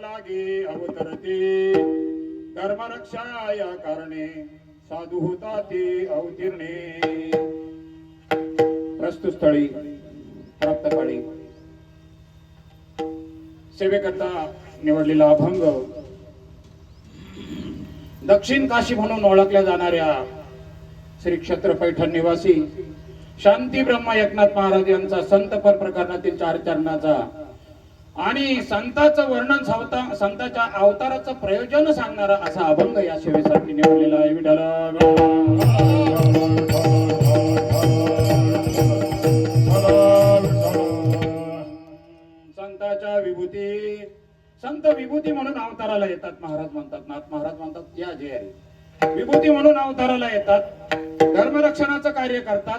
लागे अवतरते. धर्मरक्षा या कारणे साधू होता ते अवतीर्णे. प्रस्तुत प्राप्तकाळी सेवेकरता निवडलेला अभंग. दक्षिण काशी म्हणून ओळखल्या जाणाऱ्या श्री क्षेत्र पैठण निवासी शांती ब्रह्मा एकनाथ महाराज यांचा संत पर प्रकरणातील चार चरणाचा आणि संताचं वर्णन संता संताच्या अवताराचं प्रयोजन सांगणारा असा अभंग या सेवेसाठी निवडलेला आहे. विठाला संताच्या विभूती. संत विभूती म्हणून अवताराला येतात. महाराज म्हणतात नाथ महाराज म्हणतात या जे आहे. विभूती म्हणून अवताराला येतात. धर्मरक्षणाचं कार्य करतात.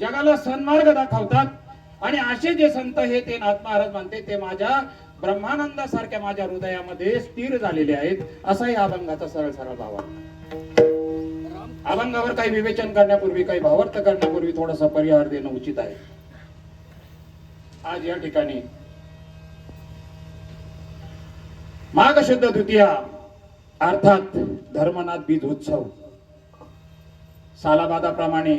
जगाला सन्मार्ग दाखवतात. आणि असे जे संत हे ते नाथ महाराज म्हणते ते माझ्या ब्रह्मानंदासारख्या माझ्या हृदयामध्ये स्थिर झालेले आहेत असा या अभंगाचा सरळ सरळ भाव अभंगावर काही विवेचन करण्यापूर्वी काही भावार्थ करण्यापूर्वी थोडासा परिहार देणं उचित आहे. आज या ठिकाणी माघ शुद्ध द्वितीया अर्थात धर्मनाथ बीज उत्सव सालाबादाप्रमाणे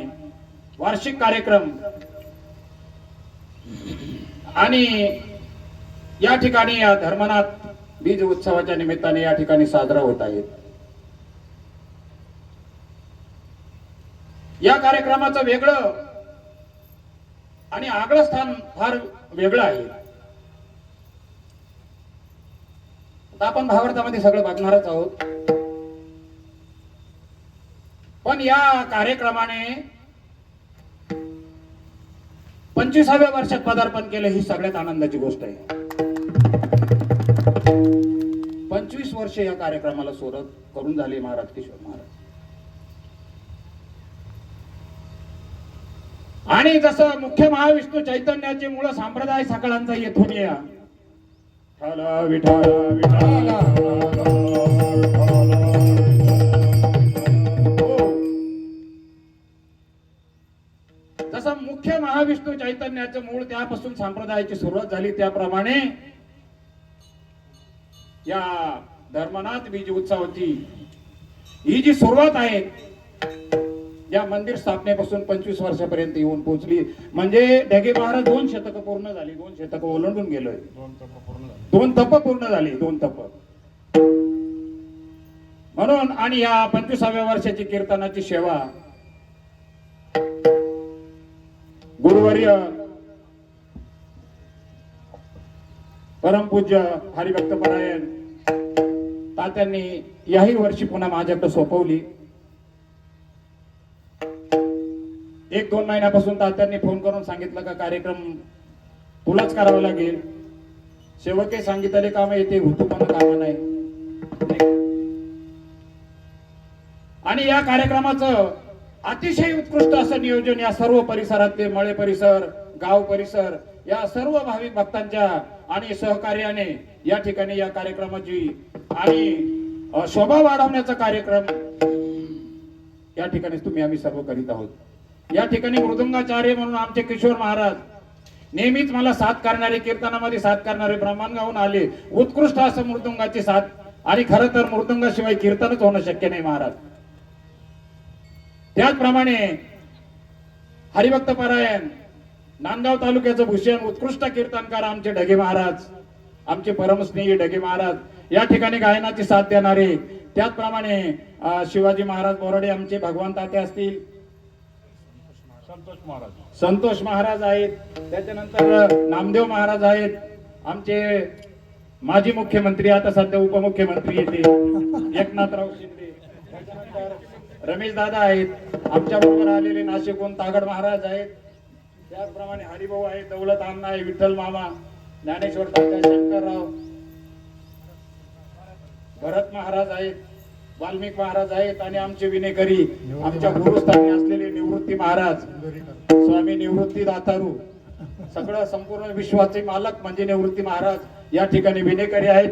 वार्षिक कार्यक्रम आणि या ठिकाणी या धर्मनाथ बीज उत्सवाच्या निमित्ताने या ठिकाणी साजरा होत आहेत. या कार्यक्रमाचं वेगळं आणि आगळं स्थान फार वेगळं आहे. आपण भावार्थामध्ये सगळं बघणारच आहोत. पण या कार्यक्रमाने पंचवीसाव्या वर्षात पदार्पण केलं ही सगळ्यात आनंदाची गोष्ट आहे. पंचवीस वर्ष या कार्यक्रमाला सोरत करून झाले महाराज किशोर महाराज. आणि जसं मुख्य महाविष्णू चैतन्याचे मूळ संप्रदाय सकाळांचा येथून या. विठाला विठाला. महाविष्णू चैतन्याचं मूळ त्यापासून संप्रदायाची सुरुवात झाली. त्याप्रमाणे या धर्मनाथ बीज उत्सवाची ही जी सुरुवात आहे या मंदिर स्थापनेपासून पंचवीस वर्षापर्यंत येऊन पोहोचली. म्हणजे ढगे महाराज दोन शतक पूर्ण झाली. दोन शतक ओलांडून गेलोय. दोन तप पूर्ण झाली. दोन तप. म्हणून आणि या पंचवीसाव्या वर्षाची कीर्तनाची सेवा गुरुवर्य परमपूज्य हरिभक्त परायण तात्यांनी याही वर्षी पुन्हा माझ्याकडे सोपवली. एक दोन महिन्यापासून तात्यांनी फोन करून सांगितलं का कार्यक्रम तुलाच करावा लागेल. शेवके सांगितले काम येते हुतूपणा कामा नाही. आणि या कार्यक्रमाचं अतिशय उत्कृष्ट असं नियोजन या सर्व परिसरातले मळे परिसर गाव परिसर या सर्व भाविक भक्तांच्या आणि सहकार्याने या ठिकाणी या कार्यक्रमाची आणि शोभा वाढवण्याचा कार्यक्रम या ठिकाणी तुम्ही आम्ही सर्व करीत आहोत. या ठिकाणी मृदुंगाचार्य म्हणून आमचे किशोर महाराज नेहमीच मला साथ करणारे कीर्तनामध्ये साथ करणारे ब्रह्मांड गाऊन आले. उत्कृष्ट असं मृदुंगाची साथ. आणि खरं तर मृदुंगाशिवाय कीर्तनच होणं शक्य नाही महाराज. त्याचप्रमाणे हरिभक्त परायण नांदगाव तालुक्याचं भूषण उत्कृष्ट कीर्तनकार आमचे ढगे महाराज आमचे परमस्नेही ढगे महाराज या ठिकाणी गायनाची साथ देणारे त्याचप्रमाणे शिवाजी महाराज बोराडे आमचे भगवान ताते असतील. संतोष महाराज. संतोष महाराज आहेत. त्याच्यानंतर नामदेव महाराज आहेत. आमचे माजी मुख्यमंत्री आता सध्या उपमुख्यमंत्री येते एकनाथराव शिंदे. त्याच्यानंतर रमेश दादा आहेत आमच्या बरोबर आलेले नाशिकहून तागड महाराज आहेत. त्याचप्रमाणे हरिभाऊ आहेत दौलत अण्णा आहे विठ्ठल मामा ज्ञानेश्वर तात्या शंकरराव भरत महाराज आहेत वाल्मिक महाराज आहेत आणि आमचे विनेकरी आमच्या गुरुस्थानी असलेले निवृत्ती महाराज स्वामी निवृत्ती दातारू. सगळं संपूर्ण विश्वाचे मालक म्हणजे निवृत्ती महाराज. या ठिकाणी विनेकरी आहेत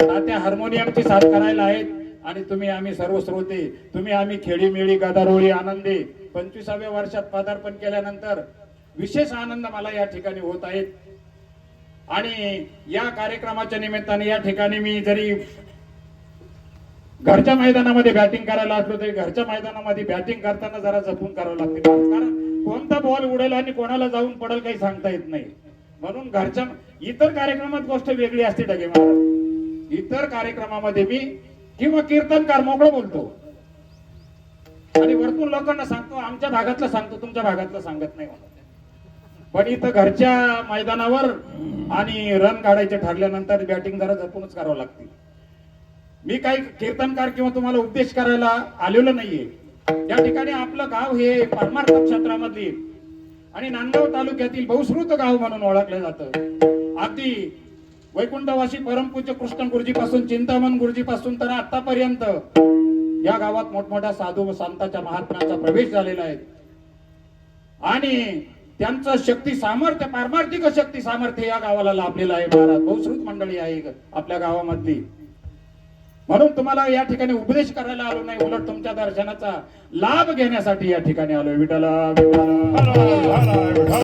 तात्या हार्मोनियमची साथ करायला आहेत. आणि तुम्ही आम्ही सर्व श्रोते तुम्ही आम्ही खेळीमेळी गदारोळी आनंदी. पंचवीसाव्या वर्षात पदार्पण केल्यानंतर विशेष आनंद मला या ठिकाणी होत आहेत. आणि या कार्यक्रमाच्या निमित्ताने या ठिकाणी मी जरी घरच्या मैदानामध्ये बॅटिंग करायला असलो तरी घरच्या मैदानामध्ये बॅटिंग करताना जरा जपून करावं लागते. कारण कोणता बॉल उडेल आणि कोणाला जाऊन पडेल काही सांगता येत नाही. म्हणून घरच्या इतर कार्यक्रमात गोष्ट वेगळी असते डगे महाराज. इतर कार्यक्रमामध्ये मी किंवा कीर्तनकार मोकळं बोलतो. आणि वरतून लोकांना सांगतो आमच्या भागातलं सांगतो तुमच्या भागातलं सांगत नाही म्हणून. पण इथं घरच्या मैदानावर आणि रन काढायचे ठरल्यानंतर बॅटिंग जरा जपूनच करावं लागते. मी काही कीर्तनकार किंवा तुम्हाला उपदेश करायला आलेलो नाहीये. या ठिकाणी आपलं गाव हे परमार्थ क्षेत्रामधली आणि नांदगाव तालुक्यातील बहुश्रुत गाव म्हणून ओळखलं जातं. अगदी वैकुंठवासी परमपूज्य कृष्ण गुरुजी पासून चिंतामण गुरुजी पासून तर आतापर्यंत या गावात मोठमोठ्या साधू व संतांच्या महात्म्यांचा प्रवेश झालेला आहे. आणि त्यांचं शक्ती सामर्थ्य पारमार्थिक शक्ती सामर्थ्य या गावाला लाभलेलं आहे महाराज. बहुश्रुत मंडळी आहे आपल्या गावामधली. म्हणून तुम्हाला या ठिकाणी उपदेश करायला आलो नाही उलट तुमच्या दर्शनाचा लाभ घेण्यासाठी या ठिकाणी आलोय. विठाला